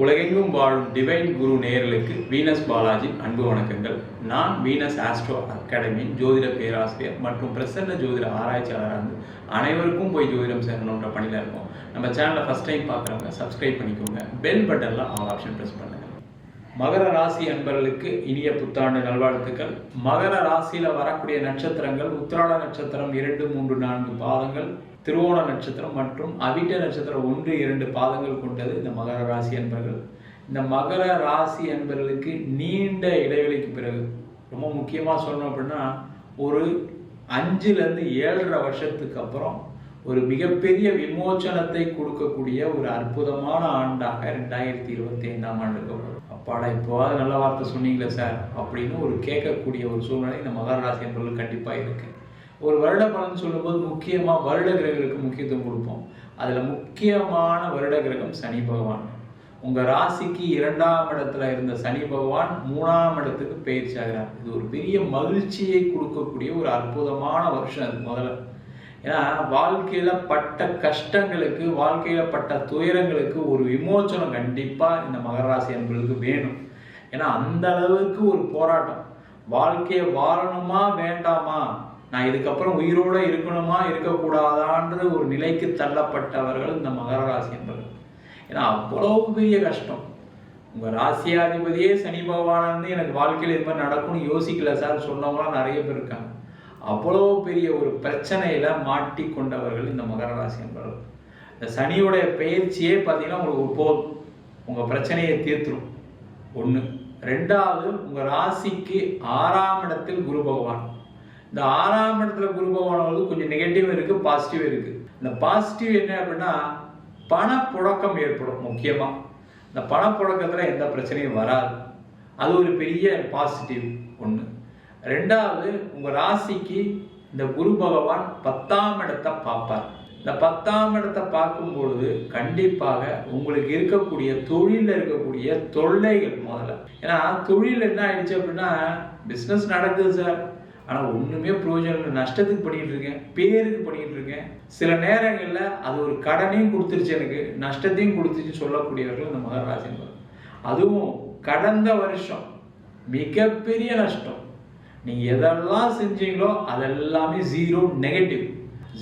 உலகெங்கும் வாழும் டிவைன் குரு நேர்களுக்கு வீனஸ் பாலாஜி அன்பு வணக்கங்கள். நான் வீனஸ் ஆஸ்ட்ரோ அகாடமியின் ஜோதிட பேராசிரியர் மற்றும் பிரசன்ன ஜோதிட ஆராய்ச்சியாளராக இருந்து அனைவருக்கும் போய் ஜோதிடம் சேரணுன்ற பணியில் இருக்கும். நம்ம சேனலை ஃபஸ்ட் டைம் பார்க்குறவங்க சப்ஸ்கிரைப் பண்ணிக்கோங்க. பெல் பட்டனில் ஆல் ஆப்ஷன் ப்ரெஸ் பண்ணுங்கள் மகர ராசி அன்பர்களுக்கு இனிய புத்தாண்டு நல்வாழ்த்துக்கள். மகர ராசியில் வரக்கூடிய நட்சத்திரங்கள் உத்திராட நட்சத்திரம் இரண்டு மூன்று நான்கு பாதங்கள். திருவோண நட்சத்திரம் மற்றும் அவிட்ட நட்சத்திரம் ஒன்று இரண்டு பாதங்கள் கொண்டது இந்த மகர ராசி என்பர்கள் இந்த மகர ராசி என்பர்களுக்கு நீண்ட இடைவெளிக்கு பிறகு ரொம்ப முக்கியமாக சொல்லணும் அப்படின்னா ஒரு அஞ்சுலேருந்து ஏழரை வருஷத்துக்கு அப்புறம் ஒரு மிகப்பெரிய விமோச்சனத்தை கொடுக்கக்கூடிய ஒரு அற்புதமான ஆண்டாக ரெண்டாயிரத்தி இருபத்தி ஐந்தாம் ஆண்டுக்கு வரும். அப்பாடா இப்போவாது நல்ல வார்த்தை சொன்னீங்களே சார் அப்படின்னு ஒரு கேட்கக்கூடிய ஒரு சூழ்நிலை இந்த மகர ராசி என்பவர்கள் கண்டிப்பாக இருக்குது ஒரு வருட பலன் சொல்லும்போது முக்கியமாக வருட கிரகங்களுக்கு முக்கியத்துவம் கொடுப்போம். அதில் முக்கியமான வருட கிரகம் சனி பகவான். உங்கள் ராசிக்கு இரண்டாம் இடத்துல இருந்த சனி பகவான் மூணாம் இடத்துக்கு பயிற்சி ஆகிறார். இது ஒரு பெரிய மகிழ்ச்சியை கொடுக்கக்கூடிய ஒரு அற்புதமான வருஷம் அது முதல்ல. ஏன்னா வாழ்க்கையில் பட்ட கஷ்டங்களுக்கு வாழ்க்கையில் பட்ட துயரங்களுக்கு ஒரு விமோச்சனம் கண்டிப்பாக இந்த மகராசி என்பதுக்கு வேணும். ஏன்னா அந்த அளவுக்கு ஒரு போராட்டம். வாழ்க்கையை வாழணுமா வேண்டாமா? நான் இதுக்கப்புறம் உயிரோட இருக்கணுமா இருக்கக்கூடாதான்ற ஒரு நிலைக்கு தள்ளப்பட்டவர்கள் இந்த மகர ராசி என்பவர்கள் ஏன்னா அவ்வளவு பெரிய கஷ்டம். உங்க ராசியாதிபதியே சனி பகவான் வந்து எனக்கு வாழ்க்கையில் இது மாதிரி நடக்கும்னு யோசிக்கல சார். சொன்னவங்களாம் நிறைய பேர் இருக்காங்க. அவ்வளோ பெரிய ஒரு பிரச்சனையில மாட்டிக்கொண்டவர்கள் இந்த மகர ராசி என்பவர்கள் இந்த சனியோடைய பயிற்சியே பார்த்தீங்கன்னா உங்களுக்கு போதும். உங்க பிரச்சனையை தீர்த்துடும் ஒன்று ரெண்டாவது உங்க ராசிக்கு ஆறாம் இடத்தில் குரு பகவான். இந்த ஆறாம் இடத்துல குரு பகவானவர்களுக்கு கொஞ்சம் நெகட்டிவ் இருக்கு பாசிட்டிவ் இருக்கு. இந்த பாசிட்டிவ் என்ன அப்படின்னா பணப்புழக்கம் ஏற்படும் முக்கியமாக இந்த பணப்புழக்கத்தில் எந்த பிரச்சனையும் வராது. அது ஒரு பெரிய பாசிட்டிவ் ஒன்று ரெண்டாவது உங்கள் ராசிக்கு இந்த குரு பகவான் பத்தாம் இடத்தை பார்ப்பார். இந்த பத்தாம் இடத்தை பார்க்கும் பொழுது கண்டிப்பாக உங்களுக்கு இருக்கக்கூடிய தொழிலில் இருக்கக்கூடிய தொல்லைகள் முதல்ல. ஏன்னா தொழில் என்ன ஆயிடுச்சு அப்படின்னா பிஸ்னஸ் நடக்குது சார். ஆனால் ஒன்றுமே ப்ரோஜனம் இல்லை. நஷ்டத்துக்கு பண்ணிகிட்டு இருக்கேன். பேருக்கு பண்ணிட்டு இருக்கேன். சில நேரங்களில் அது ஒரு கடனையும் கொடுத்துருச்சு எனக்கு. நஷ்டத்தையும் கொடுத்துருச்சு சொல்லக்கூடியவர்கள் இந்த மகர அதுவும் கடந்த வருஷம். மிகப்பெரிய நஷ்டம். நீங்கள் எதெல்லாம் செஞ்சீங்களோ அதெல்லாமே ஜீரோ நெகட்டிவ்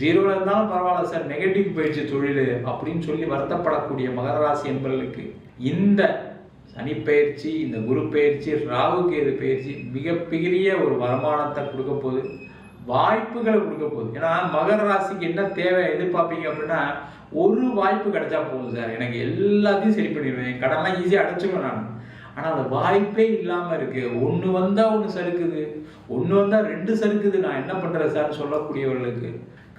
ஜீரோவில் இருந்தாலும் பரவாயில்ல சார் நெகட்டிவ் போயிடுச்சு தொழில் அப்படின்னு சொல்லி வருத்தப்படக்கூடிய மகர ராசி என்பவர்களுக்கு இந்த சனி பயிற்சி இந்த குரு பயிற்சி ராகுக்கு கேது பயிற்சி மிகப்பெரிய ஒரு வருமானத்தை கொடுக்க போகுது. வாய்ப்புகளை கொடுக்க போகுது. ஏன்னா மகர ராசிக்கு என்ன தேவை எதிர்பார்ப்பீங்க அப்படின்னா ஒரு வாய்ப்பு கிடைச்சா போதும் சார். எனக்கு எல்லாத்தையும் சரி பண்ணிடுவேன். கடன்லாம் ஈஸியாக அடைச்சிடுவேன் நான். ஆனால் அந்த வாய்ப்பே இல்லாமல் இருக்கு. ஒன்று வந்தால் ஒன்று சறுக்குது. ஒன்று வந்தால் ரெண்டு சறுக்குது. நான் என்ன பண்ணுறேன் சார் சொல்லக்கூடியவர்களுக்கு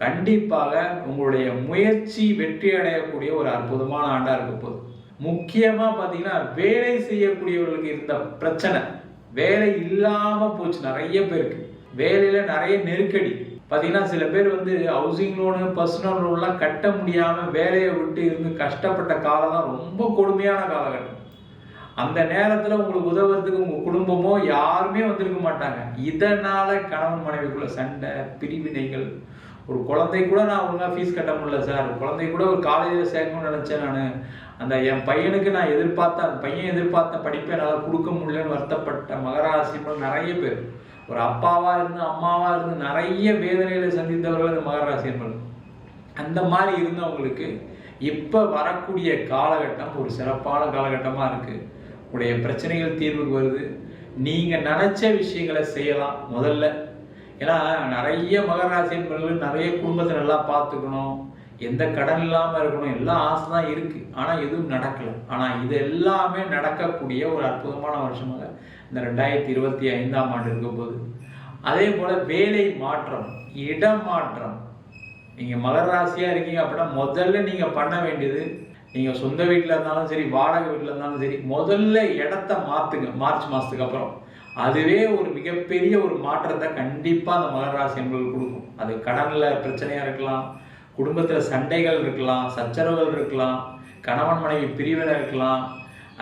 கண்டிப்பாக உங்களுடைய முயற்சி வெற்றி அடையக்கூடிய ஒரு அற்புதமான ஆண்டாக இருக்க போகுது. முக்கியமாக பார்த்தீங்கன்னா வேலை செய்யக்கூடியவர்களுக்கு இருந்த பிரச்சனை வேலை இல்லாமல் போச்சு நிறைய பேருக்கு. வேலையில் நிறைய நெருக்கடி. பார்த்தீங்கன்னா சில பேர் வந்து ஹவுசிங் லோனு பர்சனல் லோன்லாம் கட்ட முடியாமல் வேலையை விட்டு இருந்து கஷ்டப்பட்ட காலம் தான் ரொம்ப கொடுமையான காலகட்டம். அந்த நேரத்தில் உங்களுக்கு உதவுறதுக்கு உங்கள் குடும்பமோ யாருமே வந்திருக்க மாட்டாங்க. இதனால கணவன் மனைவிக்குள்ள சண்டை பிரிவினைகள் ஒரு குழந்தை கூட நான் ஒழுங்காக ஃபீஸ் கட்ட முடியல சார் குழந்தை கூட ஒரு காலேஜில் சேர்க்கணும்னு நினச்சேன் நான். அந்த என் பையனுக்கு நான் எதிர்பார்த்த அந்த பையன் எதிர்பார்த்த படிப்பை என்னால் கொடுக்க முடியலன்னு வருத்தப்பட்ட மகராசிகள் நிறைய பேர். ஒரு அப்பாவாக இருந்து அம்மாவாக இருந்து நிறைய வேதனைகளை சந்தித்தவர்கள் இந்த அந்த மாதிரி இருந்தவங்களுக்கு இப்போ வரக்கூடிய காலகட்டம் ஒரு சிறப்பான காலகட்டமாக இருக்குது உடைய பிரச்சனைகள் தீர்வுக்கு வருது. நீங்கள் நினச்ச விஷயங்களை செய்யலாம். முதல்ல ஏன்னா நிறைய மகராசி என்பவர்கள் நிறைய குடும்பத்தை நல்லா பார்த்துக்கணும். எந்த கடன் இல்லாமல் இருக்கணும் எல்லாம் ஆசை தான் இருக்குது ஆனால் எதுவும் நடக்கல. ஆனால் இது எல்லாமே நடக்கக்கூடிய ஒரு அற்புதமான வருஷமாக இந்த ரெண்டாயிரத்தி இருபத்தி ஐந்தாம் ஆண்டு இருக்கும் போது அதே போல் வேலை மாற்றம் இடம் மாற்றம். நீங்கள் மகர ராசியாக இருக்கீங்க அப்படின்னா முதல்ல நீங்கள் பண்ண வேண்டியது நீங்கள் சொந்த வீட்டில் இருந்தாலும் சரி வாடகை வீட்டில் இருந்தாலும் சரி முதல்ல இடத்த மாற்றுங்க மார்ச் மாதத்துக்கு அப்புறம். அதுவே ஒரு மிகப்பெரிய ஒரு மாற்றத்தை கண்டிப்பாக அந்த மகர ராசி என்பது கொடுக்கும். அது கடனில் பிரச்சனையாக இருக்கலாம் குடும்பத்தில் சண்டைகள் இருக்கலாம் சச்சரவுகள் இருக்கலாம் கணவன் மனைவி பிரிவினை இருக்கலாம்.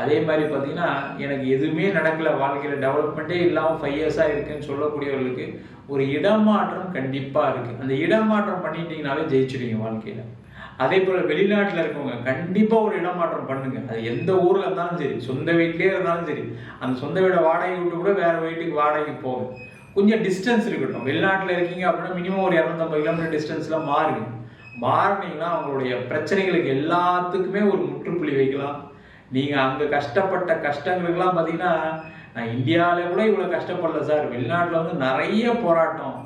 அதே மாதிரி பார்த்தீங்கன்னா எனக்கு எதுவுமே நடக்கல வாழ்க்கையில் டெவலப்மெண்ட்டே இல்லாமல் ஃபைவ் இயர்ஸாக இருக்குன்னு சொல்லக்கூடியவர்களுக்கு ஒரு இடமாற்றம் கண்டிப்பாக இருக்குது அந்த இடமாற்றம் பண்ணிட்டீங்கனாலே ஜெயிச்சிடுவீங்க வாழ்க்கையில். அதே போல் வெளிநாட்டில் இருக்கவங்க கண்டிப்பாக ஒரு இடமாற்றம் பண்ணுங்க. அது எந்த ஊரில் இருந்தாலும் சரி சொந்த வீட்லேயே இருந்தாலும் சரி அந்த சொந்த வீடை வாடகை விட்டு கூட வேற வீட்டுக்கு வாடகைக்கு போங்க. கொஞ்சம் டிஸ்டன்ஸ் இருக்கட்டும். வெளிநாட்டில் இருக்கீங்க அப்படின்னா மினிமம் ஒரு இரநூத்தம்பது கிலோமீட்டர் டிஸ்டன்ஸில் மாறுங்க. மாறினீங்கன்னா அவங்களுடைய பிரச்சனைகளுக்கு எல்லாத்துக்குமே ஒரு முற்றுப்புள்ளி வைக்கலாம். நீங்கள் அங்கே கஷ்டப்பட்ட கஷ்டங்களுக்கெல்லாம் பார்த்தீங்கன்னா நான் இந்தியாவில் கூட இவ்வளோ கஷ்டப்படல சார். வெளிநாட்டில் வந்து நிறைய போராட்டம்.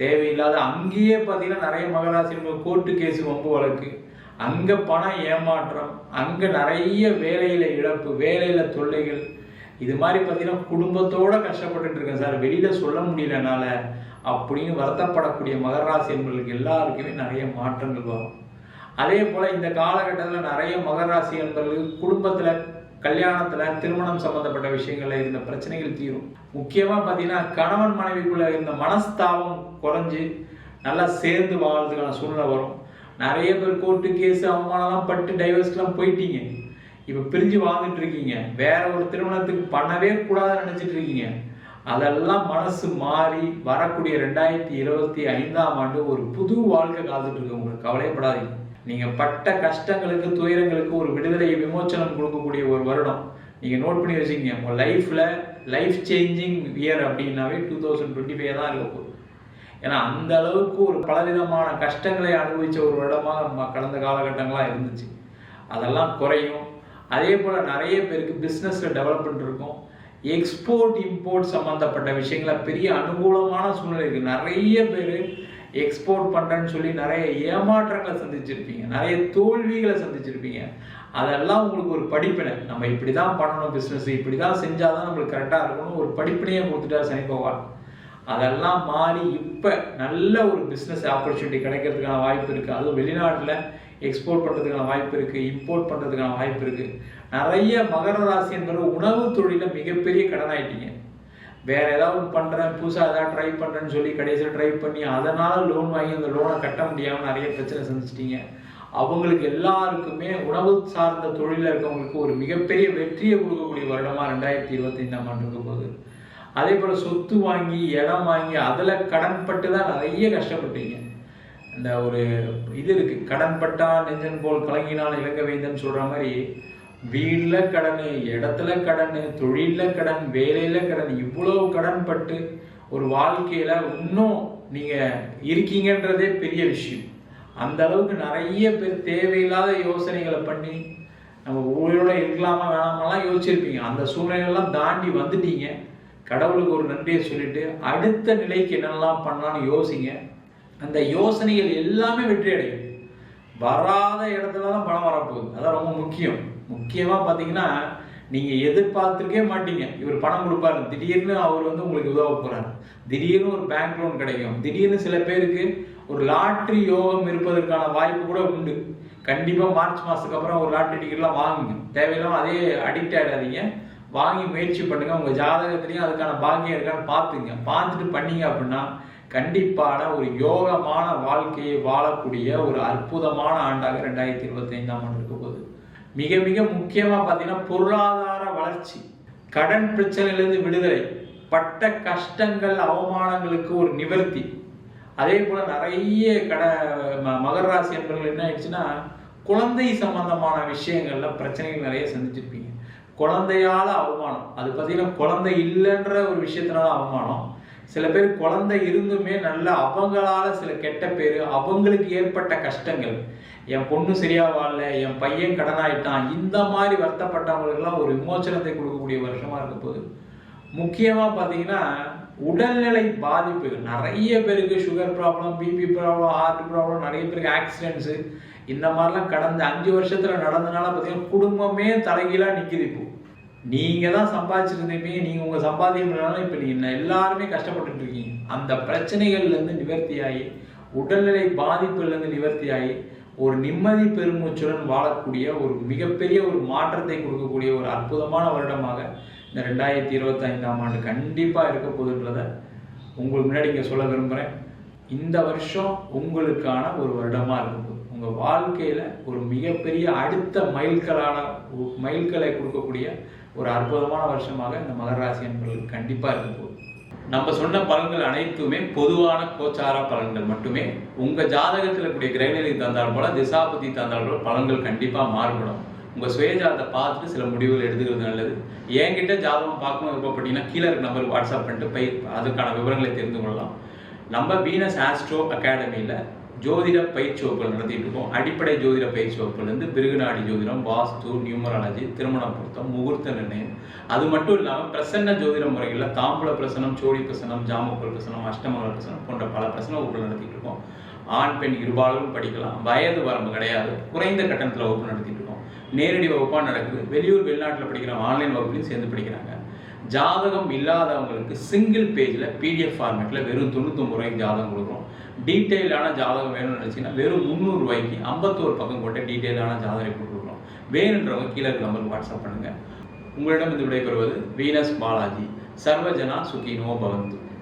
தேவையில்லாத அங்கேயே பார்த்தீங்கன்னா நிறைய மகராசிரியர்கள் கோர்ட்டு கேஸ் வம்பு வழக்கு. அங்கே பணம் ஏமாற்றம் அங்கே நிறைய வேலையில் இழப்பு வேலையில் தொல்லைகள். இது மாதிரி பார்த்தீங்கன்னா குடும்பத்தோடு கஷ்டப்பட்டுட்டு இருக்கேன் சார். வெளியில் சொல்ல முடியலனால அப்படின்னு வருத்தப்படக்கூடிய மகராசி என்பவர்களுக்கு எல்லாருக்குமே நிறைய மாற்றங்கள் வரும். அதே போல் இந்த காலகட்டத்தில் நிறைய மகராசி குடும்பத்தில் கல்யாணத்தில் திருமணம் சம்மந்தப்பட்ட விஷயங்கள்ல இருந்த பிரச்சனைகள் தீரும். முக்கியமாக பார்த்தீங்கன்னா கணவன் மனைவிக்குள்ள இருந்த மனஸ்தாபம் குறைஞ்சு நல்லா சேர்ந்து வாழ்றதுக்கான சூழ்நிலை வரும். நிறைய பேர் கோர்ட்டு கேஸ் அவமானம்லாம் பட்டு டைவர்ஸ்லாம் போயிட்டீங்க. இப்போ பிரிஞ்சு வாழ்ந்துட்டு இருக்கீங்க. வேற ஒரு திருமணத்துக்கு பண்ணவே கூடாதுன்னு நினைச்சிட்டு இருக்கீங்க. அதெல்லாம் மனசு மாறி வரக்கூடிய ரெண்டாயிரத்தி இருபத்தி ஐந்தாம் ஆண்டு ஒரு புது வாழ்க்கை காத்துட்டு இருக்கு. உங்களுக்கு கவலைப்படாதீங்க. நீங்க பட்ட கஷ்டங்களுக்கு துயரங்களுக்கு ஒரு விடுதலை விமோச்சனம் கொடுக்கக்கூடிய ஒரு வருடம். நீங்க நோட் பண்ணி வச்சுக்கீங்க உங்க லைஃப்ல லைஃப் சேஞ்சிங் இயர் அப்படின்னாவே டூ தௌசண்ட் டுவெண்ட்டி ஃபைவ் தான் இருக்க போகுது. ஏன்னா அந்த அளவுக்கு ஒரு பலவிதமான கஷ்டங்களை அனுபவிச்ச ஒரு வருடமாக நம்ம கடந்த காலகட்டங்களாக இருந்துச்சு. அதெல்லாம் குறையும். அதே போல் நிறைய பேருக்கு பிஸ்னஸில் டெவலப்மெண்ட் இருக்கும். எக்ஸ்போர்ட் இம்போர்ட் சம்மந்தப்பட்ட விஷயங்கள பெரிய அனுகூலமான சூழ்நிலை இருக்குது நிறைய பேர் எக்ஸ்போர்ட் பண்ணுறேன்னு சொல்லி நிறைய ஏமாற்றங்களை சந்திச்சிருப்பீங்க. நிறைய தோல்விகளை சந்திச்சிருப்பீங்க. அதெல்லாம் உங்களுக்கு ஒரு படிப்பினை. நம்ம இப்படி தான் பண்ணணும் பிஸ்னஸ் இப்படி தான் செஞ்சால் தான் நம்மளுக்கு கரெக்டாக இருக்கணும் ஒரு படிப்பினையை கொடுத்துட்டா சனி பகவான். அதெல்லாம் மாறி இப்போ நல்ல ஒரு பிஸ்னஸ் ஆப்பர்ச்சுனிட்டி கிடைக்கிறதுக்கான வாய்ப்பு இருக்குது அதுவும் வெளிநாட்டில் எக்ஸ்போர்ட் பண்ணுறதுக்கான வாய்ப்பு இருக்குது இம்போர்ட் பண்ணுறதுக்கான வாய்ப்பு இருக்குது நிறைய மகர ராசி என்பது உணவு தொழிலில் மிகப்பெரிய கடன் ஆகிட்டீங்க வேற ஏதாவது பண்ணுறேன் புதுசாக ஏதாவது ட்ரை பண்ணுறேன்னு சொல்லி கடைசியில் ட்ரை பண்ணி அதனால் லோன் வாங்கி அந்த லோனை கட்ட முடியாமல் நிறைய பிரச்சனை சந்திச்சிட்டீங்க. அவங்களுக்கு எல்லாருக்குமே உணவு சார்ந்த தொழிலில் இருக்கவங்களுக்கு ஒரு மிகப்பெரிய வெற்றியை கொடுக்கக்கூடிய வருடமாக ரெண்டாயிரத்தி இருபத்தைந்தாம் ஆண்டு இருக்க போகுது அதே போல் சொத்து வாங்கி இடம் வாங்கி அதில் கடன்பட்டு தான் நிறைய கஷ்டப்பட்டீங்க. இந்த ஒரு இது இருக்கு. கடன்பட்டா நெஞ்சன் போல் கலங்கினால் இழக்க வைந்தன்னு சொல்ற மாதிரி வீட்டில் கடன் இடத்துல கடன் தொழிலில் கடன் வேலையில் கடன் இவ்வளவு கடன் பட்டு ஒரு வாழ்க்கையில் இன்னும் நீங்கள் இருக்கீங்கன்றதே பெரிய விஷயம். அந்த அளவுக்கு நிறைய பேர் தேவையில்லாத யோசனைகளை பண்ணி நம்ம ஊரோட இருக்கலாமா வேணாமெல்லாம் யோசிச்சிருப்பீங்க. அந்த சூழ்நிலையெல்லாம் தாண்டி வந்துட்டீங்க. கடவுளுக்கு ஒரு நன்றியை சொல்லிட்டு அடுத்த நிலைக்கு என்னெல்லாம் பண்ணலாம்னு யோசிங்க. அந்த யோசனைகள் எல்லாமே வெற்றி அடையும் வராத இடத்துல தான் பணம் வரப்போகுது. அதான் ரொம்ப முக்கியம். முக்கியமாக பார்த்தீங்கன்னா நீங்கள் எதிர்பார்த்துருக்கே மாட்டீங்க. இவர் பணம் கொடுப்பாரு. திடீர்னு அவர் வந்து உங்களுக்கு உதவ போகிறார் திடீர்னு ஒரு பேங்க் லோன் கிடைக்கும். திடீர்னு சில பேருக்கு ஒரு லாட்ரி யோகம் இருப்பதற்கான வாய்ப்பு கூட உண்டு. கண்டிப்பாக மார்ச் மாதத்துக்கு அப்புறம் ஒரு லாட்ரி டிக்கெட்லாம் வாங்குங்க. தேவையில்லாம அதே அடிக்ட் ஆகிடாதீங்க வாங்கி முயற்சி பண்ணுங்கள் உங்கள் ஜாதகத்துலேயும் அதுக்கான பாக்கியம் இருக்கான்னு பார்த்துங்க. பார்த்துட்டு பண்ணீங்க அப்படின்னா கண்டிப்பான ஒரு யோகமான வாழ்க்கையை வாழக்கூடிய ஒரு அற்புதமான ஆண்டாக ரெண்டாயிரத்தி இருபத்தி ஐந்தாம் ஆண்டு இருக்க போகுது. மிக மிக முக்கியமாக பார்த்தீங்கன்னா பொருளாதார வளர்ச்சி. கடன் பிரச்சனையிலிருந்து விடுதலை பட்ட கஷ்டங்கள் அவமானங்களுக்கு ஒரு நிவர்த்தி. அதே போல் நிறைய கட மகர ராசி என்பர்கள் என்ன ஆயிடுச்சுன்னா குழந்தை சம்பந்தமான விஷயங்களில் பிரச்சனைகள் நிறைய சந்திச்சிருப்பீங்க. குழந்தையால் அவமானம். அது பார்த்தீங்கன்னா குழந்தை இல்லைன்ற ஒரு விஷயத்தினால அவமானம். சில பேர் குழந்தை இருந்துமே நல்ல அவங்களால சில கெட்ட பேர் அவங்களுக்கு ஏற்பட்ட கஷ்டங்கள். என் பொண்ணு சரியா வாழல என் பையன் கடனாயிட்டான் இந்த மாதிரி வருத்தப்பட்டவங்களுக்கெல்லாம் ஒரு விமோச்சனத்தை கொடுக்கக்கூடிய வருஷமா இருக்க போகுது. முக்கியமா பார்த்தீங்கன்னா உடல்நிலை பாதிப்பு நிறைய பேருக்கு sugar problem BP problem heart problem நிறைய பேருக்கு ஆக்சிடென்ட்ஸு இந்த மாதிரிலாம் கடந்த அஞ்சு வருஷத்துல நடந்தனால பார்த்தீங்கன்னா குடும்பமே தலைகீழா நிக்குது இப்போ. நீங்க தான் சம்பாதிச்சிருந்தீங்க நீங்க உங்க சம்பாத்தியம் இல்லைனாலும் இப்போ நீங்க எல்லாருமே கஷ்டப்பட்டுட்டு இருக்கீங்க. அந்த பிரச்சனைகள்ல இருந்து நிவர்த்தியாகி உடல்நிலை பாதிப்புல இருந்து நிவர்த்தியாகி ஒரு நிம்மதி பெருமூச்சுடன் வாழக்கூடிய ஒரு மிகப்பெரிய ஒரு மாற்றத்தை கொடுக்கக்கூடிய ஒரு அற்புதமான வருடமாக இந்த ரெண்டாயிரத்தி இருபத்தைந்தாம் ஆண்டு கண்டிப்பாக இருக்க போகுதுன்றத உங்களுக்கு முன்னாடி இங்கே சொல்ல விரும்புகிறேன் இந்த வருஷம் உங்களுக்கான ஒரு வருடமாக இருக்கும் உங்கள் வாழ்க்கையில் ஒரு மிகப்பெரிய அடுத்த மைல்களான மைல்கலை கொடுக்கக்கூடிய ஒரு அற்புதமான வருஷமாக இந்த மகராசி என்பவர்களுக்கு கண்டிப்பா இருக்க நம்ம சொன்ன பலன்கள் அனைத்துமே பொதுவான கோச்சார பலன்கள் மட்டுமே. உங்க ஜாதகத்தில் இருக்கக்கூடிய கிரகநிலை தந்தால் போல திசாபதி தந்தால் போல பலன்கள் கண்டிப்பா மாறுபடும். உங்க சுயஜாதத்தை பார்த்துட்டு சில முடிவுகள் எடுத்துக்கிறது நல்லது. என்கிட்ட ஜாதகம் பார்க்கணும் விருப்பப்பட்டீங்கன்னா கீழே இருக்க நம்பருக்கு வாட்ஸ்அப் பண்ணிட்டு போய் அதுக்கான விவரங்களை தெரிந்து கொள்ளலாம். நம்ம வீனஸ் ஆஸ்ட்ரோ அகாடமியில் ஜோதிட பயிற்சி வகுப்புகள் நடத்திட்டு இருக்கோம். அடிப்படை ஜோதிட பயிற்சி வகுப்புலேருந்து பிருகுநாடி ஜோதிடம் வாஸ்து நியூமராலஜி திருமண பொருத்தம் முகூர்த்த நிர்ணயம். அது மட்டும் இல்லாமல் பிரசன்ன ஜோதிட முறைகளில் தாம்பூல பிரசனம் சோழி பிரசனம் ஜாமக்கோல் பிரசனம் அஷ்டமல பிரசனம் போன்ற பல பிரசன வகுப்புகள் நடத்திட்டு இருக்கோம். ஆண் பெண் இருபாலும் படிக்கலாம். வயது வரம்பு கிடையாது. குறைந்த கட்டணத்தில் வகுப்பு நடத்திட்டு இருக்கோம். நேரடி வகுப்பாக நடக்குது. வெளியூர் வெளிநாட்டில் படிக்கிற ஆன்லைன் வகுப்புலையும் சேர்ந்து படிக்கிறாங்க. ஜாதகம் இல்லாதவங்களுக்கு சிங்கிள் பேஜில் பிடிஎஃப் ஃபார்மேட்டில் வெறும் தொண்ணூத்தொம்பது ரூபாய்க்கு ஜாதகம் கொடுக்குறோம். டீட்டெயிலான ஜாதகம் வேணும்னு நினச்சிங்கன்னா வெறும் முந்நூறு ரூபாய்க்கு ஐம்பத்தோரு பக்கம் கொண்ட டீட்டெயிலான ஜாதகம் report கொடுக்குறோம் வேணுன்றவங்க கீழே நம்பருக்கு வாட்ஸ்அப் பண்ணுங்கள் உங்களிடம் இது விடைபெறுவது வீனஸ் பாலாஜி. சர்வஜனா சுகினோ பவந்து.